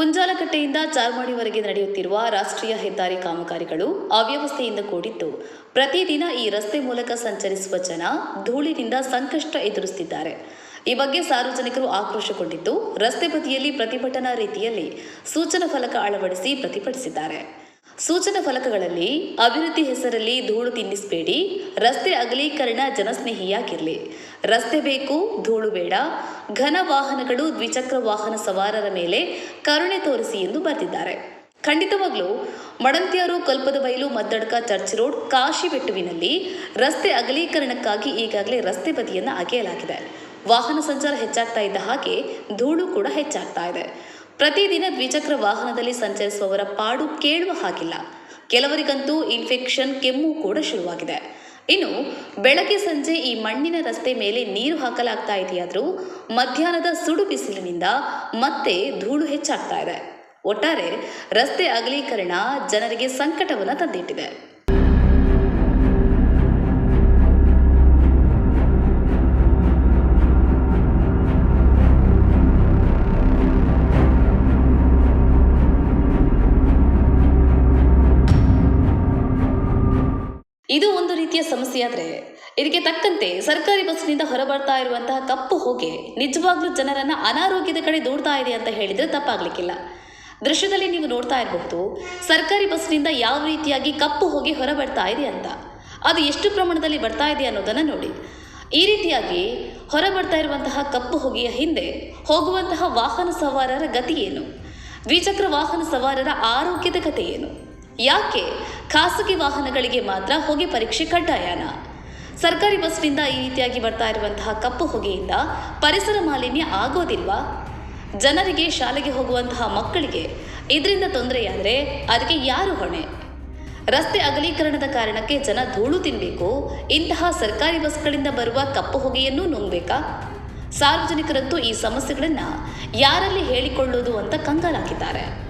ಪುಂಜಾಲಕಟ್ಟೆಯಿಂದ ಚಾರ್ಮಾಡಿವರೆಗೆ ನಡೆಯುತ್ತಿರುವ ರಾಷ್ಟ್ರೀಯ ಹೆದ್ದಾರಿ ಕಾಮಗಾರಿಗಳು ಅವ್ಯವಸ್ಥೆಯಿಂದ ಕೂಡಿದ್ದು, ಪ್ರತಿದಿನ ಈ ರಸ್ತೆ ಮೂಲಕ ಸಂಚರಿಸುವ ಜನ ಧೂಳಿನಿಂದ ಸಂಕಷ್ಟ ಎದುರಿಸುತ್ತಿದ್ದಾರೆ. ಈ ಬಗ್ಗೆ ಸಾರ್ವಜನಿಕರು ಆಕ್ರೋಶಗೊಂಡಿದ್ದು, ರಸ್ತೆ ಬದಿಯಲ್ಲಿ ಪ್ರತಿಭಟನಾ ರೀತಿಯಲ್ಲಿ ಸೂಚನಾ ಫಲಕ ಅಳವಡಿಸಿ ಪ್ರತಿಭಟಿಸಿದ್ದಾರೆ. ಸೂಚನಾ ಫಲಕಗಳಲ್ಲಿ ಅಭಿವೃದ್ಧಿ ಹೆಸರಲ್ಲಿ ಧೂಳು ತಿನ್ನಿಸಬೇಡಿ. ರಸ್ತೆ ಅಗಲೀಕರಣ ಜನಸ್ನೇಹಿಯಾಗಿರಲಿ. ರಸ್ತೆ ಬೇಕು, ಧೂಳು ಬೇಡ. ಘನ ವಾಹನಗಳು ದ್ವಿಚಕ್ರ ವಾಹನ ಸವಾರರ ಮೇಲೆ ಕರುಣೆ ತೋರಿಸಿ ಎಂದು ಬರೆದಿದ್ದಾರೆ. ಖಂಡಿತವಾಗ್ಲೂ, ಮಡಂತ್ಯಾರು ಕಲ್ಪದ ಬಯಲು ಮದ್ದಡ್ಕ ಚರ್ಚ್ ರೋಡ್ ಕಾಶಿ ಬೆಟ್ಟುವಿನಲ್ಲಿ ರಸ್ತೆ ಅಗಲೀಕರಣಕ್ಕಾಗಿ ಈಗಾಗಲೇ ರಸ್ತೆ ಬದಿಯನ್ನು ಅಗೆಯಲಾಗಿದೆ. ವಾಹನ ಸಂಚಾರ ಹೆಚ್ಚಾಗ್ತಾ ಇದ್ದ ಹಾಗೆ ಧೂಳು ಕೂಡ ಹೆಚ್ಚಾಗ್ತಾ ಇದೆ. ಪ್ರತಿದಿನ ದ್ವಿಚಕ್ರ ವಾಹನದಲ್ಲಿ ಸಂಚರಿಸುವವರ ಪಾಡು ಕೇಳುವ ಹಾಗಿಲ್ಲ. ಕೆಲವರಿಗಂತೂ ಇನ್ಫೆಕ್ಷನ್ ಕೆಮ್ಮು ಕೂಡ ಶುರುವಾಗಿದೆ. ಇನ್ನು, ಬೆಳಗ್ಗೆ ಸಂಜೆ ಈ ಮಣ್ಣಿನ ರಸ್ತೆ ಮೇಲೆ ನೀರು ಹಾಕಲಾಗ್ತಾ ಇದೆಯಾದರೂ, ಮಧ್ಯಾಹ್ನದ ಸುಡು ಬಿಸಿಲಿನಿಂದ ಮತ್ತೆ ಧೂಳು ಹೆಚ್ಚಾಗ್ತಾ ಇದೆ. ಒಟ್ಟಾರೆ ರಸ್ತೆ ಅಗಲೀಕರಣ ಜನರಿಗೆ ಸಂಕಟವನ್ನು ತಂದಿಟ್ಟಿದೆ. ಇದು ಒಂದು ರೀತಿಯ ಸಮಸ್ಯೆಯಾದರೆ ಇದಕ್ಕೆ ತಕ್ಕಂತೆ ಸರ್ಕಾರಿ ಬಸ್ನಿಂದ ಹೊರಬರ್ತಾ ಇರುವಂತಹ ಕಪ್ಪು ಹೊಗೆ ನಿಜವಾಗ್ಲೂ ಜನರನ್ನ ಅನಾರೋಗ್ಯದ ಕಡೆ ದೂಡ್ತಾ ಇದೆ ಅಂತ ಹೇಳಿದ್ರೆ ತಪ್ಪಾಗ್ಲಿಕ್ಕಿಲ್ಲ. ದೃಶ್ಯದಲ್ಲಿ ನೀವು ನೋಡ್ತಾ ಇರಬಹುದು, ಸರ್ಕಾರಿ ಬಸ್ನಿಂದ ಯಾವ ರೀತಿಯಾಗಿ ಕಪ್ಪು ಹೊಗೆ ಹೊರಬರ್ತಾ ಇದೆ ಅಂತ. ಅದು ಎಷ್ಟು ಪ್ರಮಾಣದಲ್ಲಿ ಬರ್ತಾ ಇದೆ ಅನ್ನೋದನ್ನು ನೋಡಿ. ಈ ರೀತಿಯಾಗಿ ಹೊರಬರ್ತಾ ಇರುವಂತಹ ಕಪ್ಪು ಹೊಗೆಯ ಹಿಂದೆ ಹೋಗುವಂತಹ ವಾಹನ ಸವಾರರ ಗತಿ ಏನು? ದ್ವಿಚಕ್ರ ವಾಹನ ಸವಾರರ ಆರೋಗ್ಯದ ಕಥೆ ಏನು? ಯಾಕೆ? ಖಾಸಗಿ ವಾಹನಗಳಿಗೆ ಮಾತ್ರ ಹೊಗೆ ಪರೀಕ್ಷೆ ಕಡ್ಡಾಯನ? ಸರ್ಕಾರಿ ಬಸ್ನಿಂದ ಈ ರೀತಿಯಾಗಿ ಬರ್ತಾ ಇರುವಂತಹ ಕಪ್ಪು ಹೊಗೆಯಿಂದ ಪರಿಸರ ಮಾಲಿನ್ಯ ಆಗೋದಿಲ್ವಾ? ಜನರಿಗೆ ಶಾಲೆಗೆ ಹೋಗುವಂತಹ ಮಕ್ಕಳಿಗೆ ಇದರಿಂದ ತೊಂದರೆಯಾದರೆ ಅದಕ್ಕೆ ಯಾರು ಹೊಣೆ? ರಸ್ತೆ ಅಗಲೀಕರಣದ ಕಾರಣಕ್ಕೆ ಜನ ಧೂಳು ತಿನ್ನಬೇಕು ಇಂತಹ ಸರ್ಕಾರಿ ಬಸ್ಗಳಿಂದ ಬರುವ ಕಪ್ಪು ಹೊಗೆಯನ್ನು ನುಂಗಬೇಕಾ? ಸಾರ್ವಜನಿಕರಂತೂ ಈ ಸಮಸ್ಯೆಗಳನ್ನು ಯಾರಲ್ಲಿ ಹೇಳಿಕೊಳ್ಳೋದು ಅಂತ ಕಂಗಾಲಾಗಿದ್ದಾರೆ.